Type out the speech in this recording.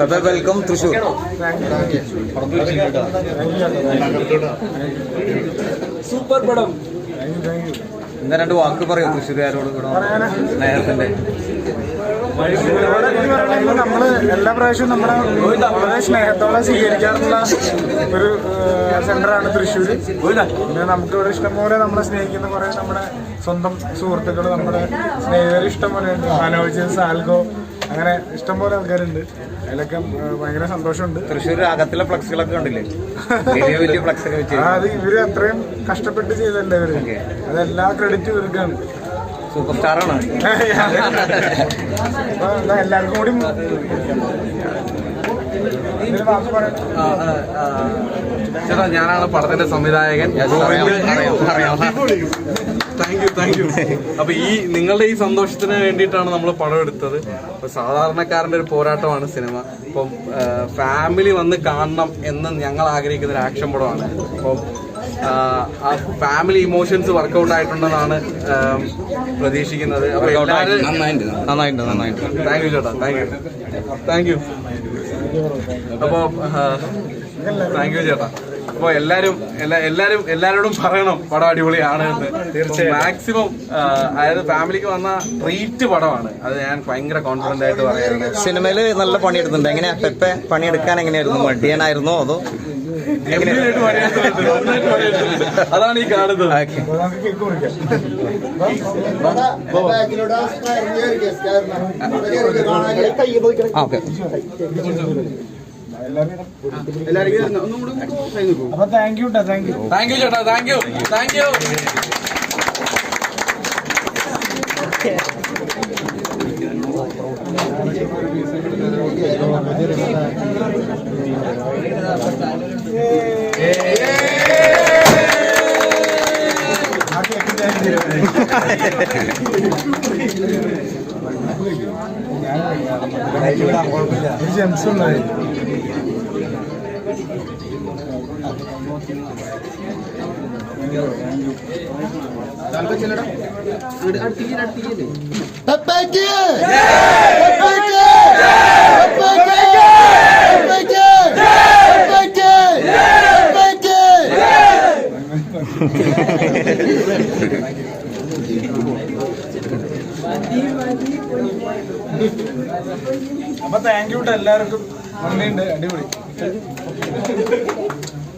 തഥ welcome Thrissur. Super പടം. എന്താ രണ്ട് വാക്ക് പറയൂ തൃശ്ശൂരുകാരോട് ഇവിടെ സ്നേഹത്തിന്റെ നമ്മൾ എല്ലാ പ്രാവശ്യവും നമ്മളെ വളരെ സ്നേഹത്തോടെ സ്വീകരിക്കാറുള്ള ഒരു സെന്ററാണ് തൃശ്ശൂർ പിന്നെ നമുക്ക് ഇവിടെ ഇഷ്ടംപോലെ നമ്മളെ സ്നേഹിക്കുന്ന കുറെ നമ്മുടെ സ്വന്തം സുഹൃത്തുക്കൾ നമ്മുടെ സ്നേഹിതർ ഇഷ്ടംപോലെ ഉണ്ട്. മനോജ് സാൽഗോ അങ്ങനെ ഇഷ്ടംപോലെ ആൾക്കാരുണ്ട്. അതിലൊക്കെ ഭയങ്കര സന്തോഷമുണ്ട്. തൃശ്ശൂർ അകത്തിലെ ഫ്ലക്സുകളൊക്കെ കണ്ടില്ലേ? വലിയ വലിയ ഫ്ലക്സ് ഒക്കെ വെച്ച് അത് ഇവർ അത്രയും കഷ്ടപ്പെട്ട് ചെയ്തല്ലേ ഇവർ അതെല്ലാ ക്രെഡിറ്റ് ഇവർക്കാണ്. സൂപ്പർ സ്റ്റാറാണ് ആണ് എല്ലാവർക്കും കൂടി ചേട്ടാ ഞാനാണ് പടത്തിന്റെ സംവിധായകൻ. താങ്ക് യു അപ്പൊ ഈ നിങ്ങളുടെ ഈ സന്തോഷത്തിന് വേണ്ടിയിട്ടാണ് നമ്മൾ പടം എടുത്തത്. അപ്പൊ സാധാരണക്കാരന്റെ ഒരു പോരാട്ടമാണ് സിനിമ. അപ്പം ഫാമിലി വന്ന് കാണണം എന്ന് ഞങ്ങൾ ആഗ്രഹിക്കുന്ന ഒരു ആക്ഷൻ പടമാണ്. അപ്പം ആ, ഫാമിലി ഇമോഷൻസ് വർക്കൗട്ട് ആയിട്ടുണ്ടെന്നാണ് പ്രതീക്ഷിക്കുന്നത്. അപ്പൊ എല്ലാവരും നന്നായിട്ടുണ്ട്. നന്നായിട്ട് താങ്ക് യു ചേട്ടാ. താങ്ക് യു താങ്ക് യു അപ്പോ താങ്ക് യു ചേട്ടാ. അപ്പൊ എല്ലാരും എല്ലാ- എല്ലാരും എല്ലാരോടും പറയണം പടം അടിപൊളിയാണ് എന്ന്. തീർച്ചയായും. മാക്സിമം അതായത് ഫാമിലിക്ക് വന്ന ട്രീറ്റ് പടമാണ്. അത് ഞാൻ ഭയങ്കര കോൺഫിഡന്റ് ആയിട്ട് പറയുന്നത്. സിനിമയിൽ നല്ല പണിയെടുത്തുണ്ട് എങ്ങനെയാ? പെപ്പെ പണിയെടുക്കാൻ എങ്ങനെയായിരുന്നു? മടിയനായിരുന്നു അതോ. അതാണ് ഈ കാണുന്നത്. ഓക്കെ. അപ്പൊ thank you thank you thank you ചേട്ടാ താങ്ക് യു താങ്ക് യു ആ അപ്പൊ താങ്ക് യു എല്ലാവർക്കും. നന്ദിയുണ്ട്. അടിപൊളി. Thank you.